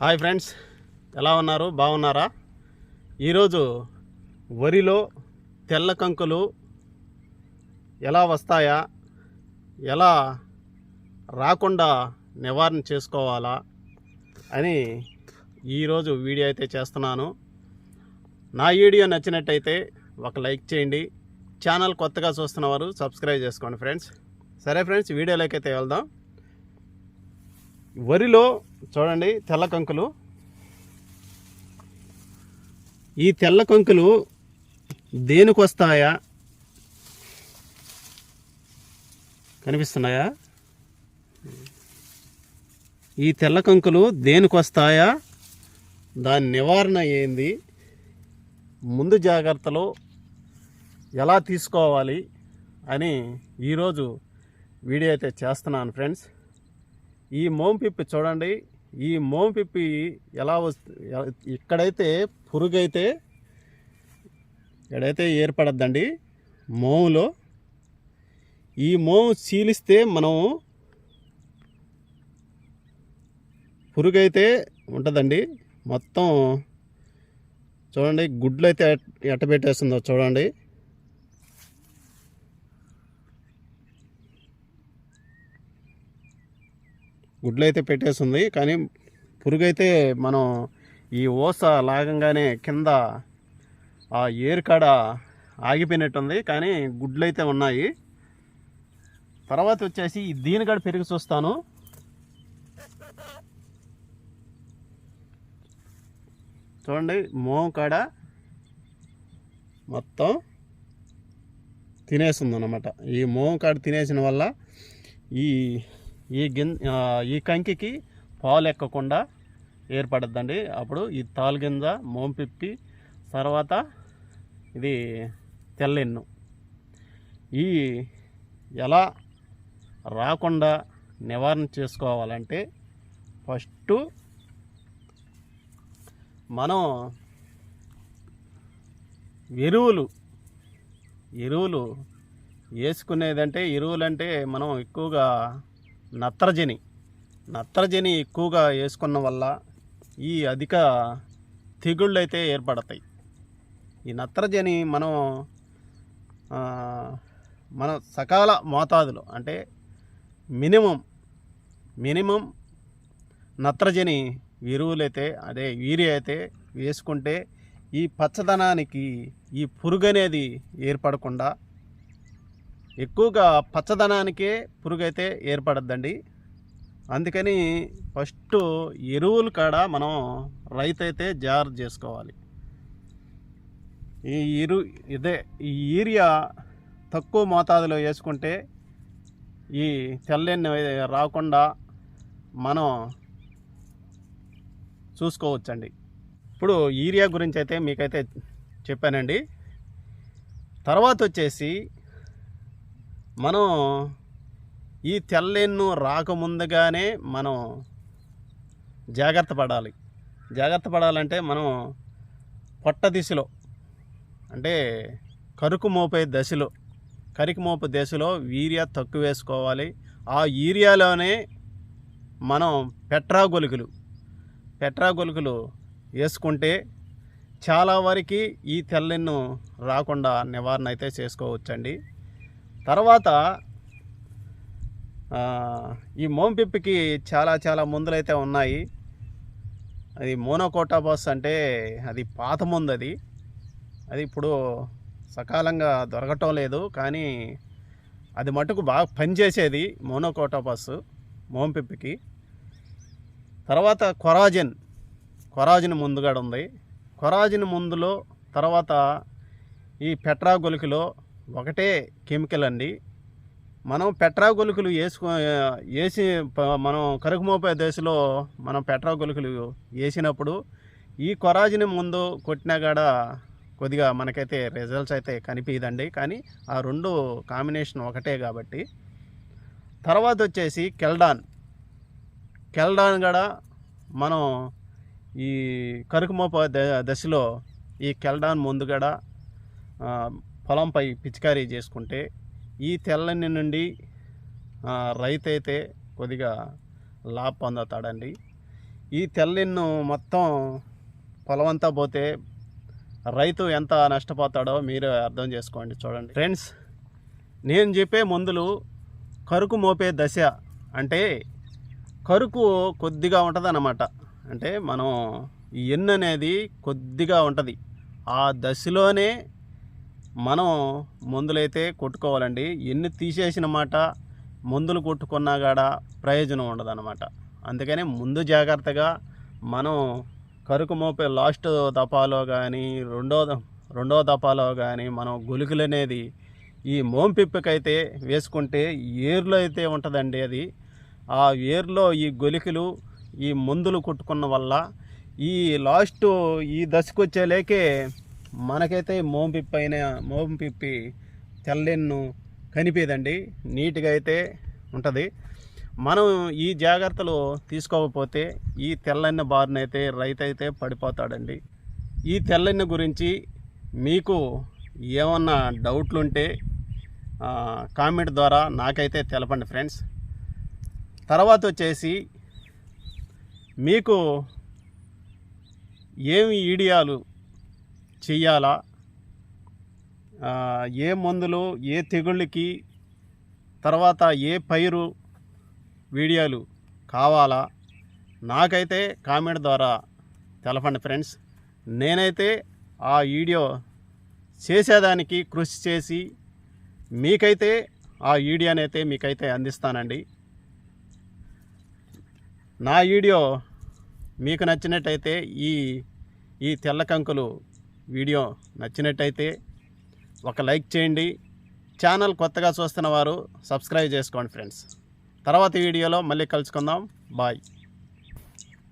Hi friends ఎలా ఉన్నారు? బాగున్నారా? ఈరోజు వరిలో తెల్ల కంకులు ఎలా వస్తాయా? ఎలా రాకుండా నివారణ చేసుకోవాలా అని ఈరోజు వీడియో అయితే చేస్తున్నాను. నా వీడియో నచ్చినట్టయితే ఒక లైక్ చేయండి. ఛానల్ కొత్తగా చూస్తున్న వారు సబ్స్క్రైబ్ చేసుకోండి ఫ్రెండ్స్. సరే ఫ్రెండ్స్ వీడియోలోకి అయితే వెళ్దాం. వరిలో చూడండి తెల్ల కంకులు. ఈ తెల్ల కంకులు దేనికి వస్తాయా? కనిపిస్తున్నాయా? ఈ తెల్ల కంకులు దేనికి వస్తాయా? దాని నివారణ ఏంది? ముందు జాగ్రత్తలు ఎలా తీసుకోవాలి అని ఈరోజు వీడియో అయితే చేస్తున్నాను ఫ్రెండ్స్. ఈ మోంపిప్పి చూడండి. ఈ మోంపిప్పి ఎలా వస్తుంది ఇక్కడైతే పురుగు అయితే ఎక్కడైతే ఏర్పడద్దండి. మోములో ఈ మోము చీలిస్తే మనము పురుగు అయితే ఉంటుందండి. మొత్తం చూడండి గుడ్లు అయితే ఎట్ట పెట్టేస్తుందో చూడండి. గుడ్లు అయితే పెట్టేస్తుంది కానీ పురుగు అయితే మనం ఈ ఓస లాగంగానే కింద ఆ ఏరు కాడ ఆగిపోయినట్టుంది కానీ గుడ్లు అయితే ఉన్నాయి. తర్వాత వచ్చేసి దీని కాడ పెరిగి చూస్తాను. చూడండి మోం కాడ మొత్తం తినేస్తుంది అన్నమాట ఈ మోం కాడ తినేసిన వల్ల ఈ ఈ గిన్ ఈ కంకికి పాలు ఎక్కకుండా ఏర్పడద్దండి. అప్పుడు ఈ తాలుగింజ మోంపిప్పి తర్వాత ఇది తెల్లెన్ను ఈ ఎలా రాకుండా నివారణ చేసుకోవాలంటే ఫస్ట్ మనం ఎరువులు ఎరువులు వేసుకునేదంటే ఎరువులంటే మనం ఎక్కువగా నత్రజని. నత్రజని ఎక్కువగా వేసుకున్న వల్ల ఈ అధిక తెగుళ్ళు అయితే ఏర్పడతాయి. ఈ నత్రజని మనం మనం మన సకాల మోతాదులో అంటే మినిమం మినిమం నత్రజని ఎరువులైతే అదే యూరియా అయితే వేసుకుంటే ఈ పచ్చదనానికి ఈ పురుగు అనేది ఏర్పడకుండా ఎక్కువగా పచ్చదనానికే పురుగు అయితే ఏర్పడద్దండి. అందుకని ఫస్ట్ ఎరువులు కాడ మనం రైతైతే జాగ్రత్త చేసుకోవాలి. ఈ ఇరు ఇదే ఈ యూరియా తక్కువ మోతాదులో వేసుకుంటే ఈ తెల్లని రాకుండా మనం చూసుకోవచ్చండి. ఇప్పుడు యూరియా గురించి అయితే మీకైతే చెప్పానండి. తర్వాత వచ్చేసి మనం ఈ తెల్లెన్ను రాకముందుగానే మనం జాగ్రత్త పడాలి. జాగ్రత్త పడాలంటే మనం పొట్ట దిశలో అంటే కరుకు మోపే దశలో కరికి మోపే దశలో యూరియా తక్కువ వేసుకోవాలి. ఆ యూరియాలోనే మనం పెట్రా గొలుకులు పెట్రా గొలుకులు వేసుకుంటే చాలా వరకు ఈ తెల్లెన్ను రాకుండా నివారణ అయితే చేసుకోవచ్చండి. తర్వాత ఈ మోంపిప్పికి చాలా చాలా మందులైతే ఉన్నాయి. అది మోనోకోటాబాస్ అంటే అది పాత మందు అది. అది ఇప్పుడు సకాలంగా దొరకటం లేదు కానీ అది మటుకు బాగా పనిచేసేది మోనోకోటాబాస్ మోంపిప్పికి. తర్వాత కొరాజిన్ కొరాజిన్ ముందుగాడు ఉంది కొరాజిన్ ముందులో తర్వాత ఈ పెట్రా గొలుకులో ఒకటే కెమికల్ అండి. మనం పెట్రా గొలుకులు వేసుకో వేసి మనం కరుకుమోపే దశలో మనం పెట్రా గొలుకులు వేసినప్పుడు ఈ కొరాజిని ముందు కొట్టినా కాడ కొద్దిగా మనకైతే రిజల్ట్స్ అయితే కనిపించదండి కానీ ఆ రెండు కాంబినేషన్ ఒకటే కాబట్టి. తర్వాత వచ్చేసి కెల్డాన్. కెల్డాన్ కూడా మనం ఈ కరుకుమోప ద- దశలో ఈ కెల్డాన్ ముందు కూడా పొలంపై పిచికారీ చేసుకుంటే ఈ తెల్లని నుండి రైతైతే రైతు అయితే కొద్దిగా లాభ పొందుతాడండి. ఈ తెల్లెన్ను మొత్తం పొలమంతా పోతే రైతు ఎంత నష్టపోతాడో మీరు అర్థం చేసుకోండి చూడండి. ఫ్రెండ్స్ నేను చెప్పే మందులు కరుకు మోపే దశ అంటే కరుకు కొద్దిగా ఉంటుంది అన్నమాట అంటే మనం ఈ ఎన్ను అనేది కొద్దిగా ఉంటుంది. ఆ దశలోనే మనం మందులైతే కొట్టుకోవాలండి. ఎన్ని తీసేసిన మాట మందులు కొట్టుకున్నా కాడ ప్రయోజనం ఉండదన్నమాట. అందుకని ముందు జాగ్రత్తగా మనం కరుకు మోపే లాస్ట్ దపాలో కానీ రెండో రెండో దపాలో కానీ మనం గులికలు అనేది ఈ మోంపిప్పకైతే వేసుకుంటే ఏర్లో అయితే ఉంటుందండి అది. ఆ ఏర్లో ఈ గొలికలు ఈ మందులు కొట్టుకున్న వల్ల ఈ లాస్ట్ ఈ దశకు వచ్చేలేకే మనకైతే మోంపి పైన మోంపిప్పి తెల్లెన్ను కనిపేదండి. నీట్గా అయితే ఉంటుంది. మనం ఈ జాగ్రత్తలు తీసుకోకపోతే ఈ తెల్లన్న బారిన అయితే రైతు అయితే పడిపోతాడండి. ఈ తెల్లన్న గురించి మీకు ఏమన్నా డౌట్లు ఉంటే కామెంట్ ద్వారా నాకైతే తెలపండి ఫ్రెండ్స్. తర్వాత వచ్చేసి మీకు ఏమి ఈడియాలు చెయ్యాలా? ఏ మందులు ఏ తెగుళ్ళకి తర్వాత ఏ పైరు వీడియోలు కావాలా? నాకైతే కామెంట్ ద్వారా తెలపండి ఫ్రెండ్స్. నేనైతే ఆ వీడియో చేసేదానికి కృషి చేసి మీకైతే ఆ వీడియోని అయితే మీకైతే అందిస్తానండి. నా వీడియో మీకు నచ్చినట్టయితే ఈ ఈ తెల్ల కంకులు వీడియో నచ్చినట్టయితే ఒక లైక్ చేయండి. ఛానల్ కొత్తగా చూస్తున్న వారు సబ్స్క్రైబ్ చేసుకోండి ఫ్రెండ్స్. తర్వాత వీడియోలో మళ్ళీ కలుసుకుందాం. బాయ్.